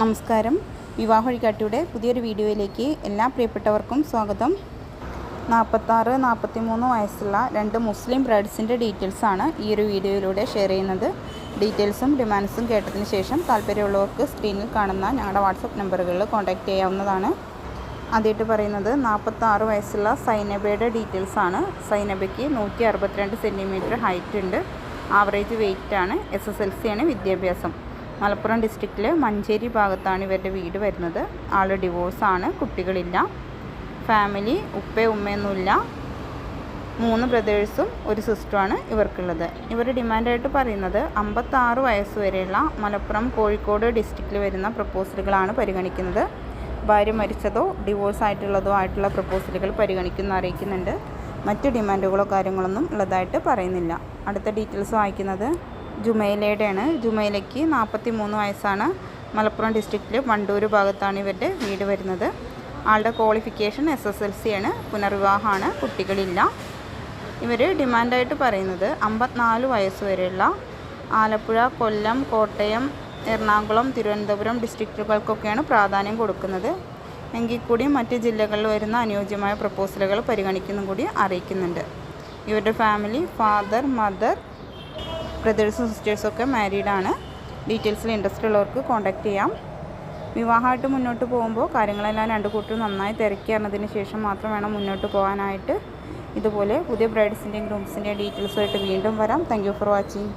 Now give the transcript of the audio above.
നമസ്കാരം. വിവാഹ വഴികാട്ടിയുടെ പുതിയൊരു വീഡിയോയിലേക്ക് എല്ലാ പ്രിയപ്പെട്ടവർക്കും സ്വാഗതം. നാൽപ്പത്താറ് നാൽപ്പത്തി മൂന്ന് വയസ്സുള്ള രണ്ട് മുസ്ലിം ബ്രൈഡ്സിന്റെ ഡീറ്റെയിൽസാണ് ഈ ഒരു വീഡിയോയിലൂടെ ഷെയർ ചെയ്യുന്നത്. ഡീറ്റെയിൽസും ഡിമാൻഡ്സും കേട്ടതിന് ശേഷം താല്പര്യമുള്ളവർക്ക് സ്ക്രീനിൽ കാണുന്ന ഞങ്ങളുടെ വാട്സപ്പ് നമ്പറുകളിൽ കോൺടാക്റ്റ് ചെയ്യാവുന്നതാണ്. ആദ്യമായിട്ട് പറയുന്നത് നാൽപ്പത്താറ് വയസ്സുള്ള സൈനബയുടെ ഡീറ്റെയിൽസാണ്. സൈനബയ്ക്ക് നൂറ്റി അറുപത്തിരണ്ട് സെന്റിമീറ്റർ ഹൈറ്റ് ഉണ്ട് ആവറേജ് വെയിറ്റ് ആണ് എസ് എസ് എൽ സി ആണ് വിദ്യാഭ്യാസം. മലപ്പുറം ഡിസ്ട്രിക്റ്റിൽ മഞ്ചേരി ഭാഗത്താണ് ഇവരുടെ വീട് വരുന്നത്. ആൾ ഡിവോഴ്സാണ് കുട്ടികളില്ല. ഫാമിലി ഉപ്പ ഉമ്മയൊന്നുമില്ല. മൂന്ന് ബ്രദേഴ്സും ഒരു സിസ്റ്ററുമാണ് ഇവർക്കുള്ളത്. ഇവർ ഡിമാൻഡായിട്ട് പറയുന്നത് അമ്പത്താറ് വയസ്സ് വരെയുള്ള മലപ്പുറം കോഴിക്കോട് ഡിസ്ട്രിക്റ്റിൽ വരുന്ന പ്രപ്പോസലുകളാണ് പരിഗണിക്കുന്നത്. ഭാര്യ മരിച്ചതോ ഡിവോഴ്സ് ആയിട്ടുള്ളതോ ആയിട്ടുള്ള പ്രപ്പോസലുകൾ പരിഗണിക്കുന്ന അറിയിക്കുന്നുണ്ട്. മറ്റ് ഡിമാൻഡുകളോ കാര്യങ്ങളൊന്നും ഉള്ളതായിട്ട് പറയുന്നില്ല. അടുത്ത ഡീറ്റെയിൽസ് വായിക്കുന്നത് ജുമൈലയുടെയാണ്. ജുമൈലയ്ക്ക് നാൽപ്പത്തി മൂന്ന് വയസ്സാണ്. മലപ്പുറം ഡിസ്ട്രിക്റ്റിൽ വണ്ടൂർ ഭാഗത്താണ് ഇവരുടെ വീട് വരുന്നത്. ആളുടെ qualification S S L C ആണ് പുനർവിവാഹമാണ്. കുട്ടികളില്ല. ഇവർ ഡിമാൻഡായിട്ട് പറയുന്നത് അമ്പത്തിനാല് വയസ്സ് വരെയുള്ള ആലപ്പുഴ കൊല്ലം കോട്ടയം എറണാകുളം തിരുവനന്തപുരം ഡിസ്ട്രിക്റ്റുകൾക്കൊക്കെയാണ് പ്രാധാന്യം കൊടുക്കുന്നത്. എങ്കിൽ കൂടി മറ്റ് ജില്ലകളിൽ വരുന്ന അനുയോജ്യമായ പ്രപ്പോസലുകൾ പരിഗണിക്കുന്നും കൂടി അറിയിക്കുന്നുണ്ട്. ഇവരുടെ ഫാമിലി ഫാദർ മദർ ബ്രദേഴ്സും സിസ്റ്റേഴ്സും ഒക്കെ മാരീഡാണ് ഡീറ്റെയിൽസിൽ ഇൻട്രസ്റ്റ് ഉള്ളവർക്ക് കോൺടാക്റ്റ് ചെയ്യാം. വിവാഹമായിട്ട് മുന്നോട്ട് പോകുമ്പോൾ കാര്യങ്ങളെല്ലാം രണ്ട് കൂട്ടരും നന്നായി തിരക്കി അറിഞ്ഞതിന് ശേഷം മാത്രം വേണം മുന്നോട്ട് പോകാനായിട്ട്. ഇതുപോലെ പുതിയ ബ്രൈഡ്സിന്റെയും ഗ്രൂംസിന്റെയും ഡീറ്റെയിൽസുമായിട്ട് വീണ്ടും വരാം. Thank for watching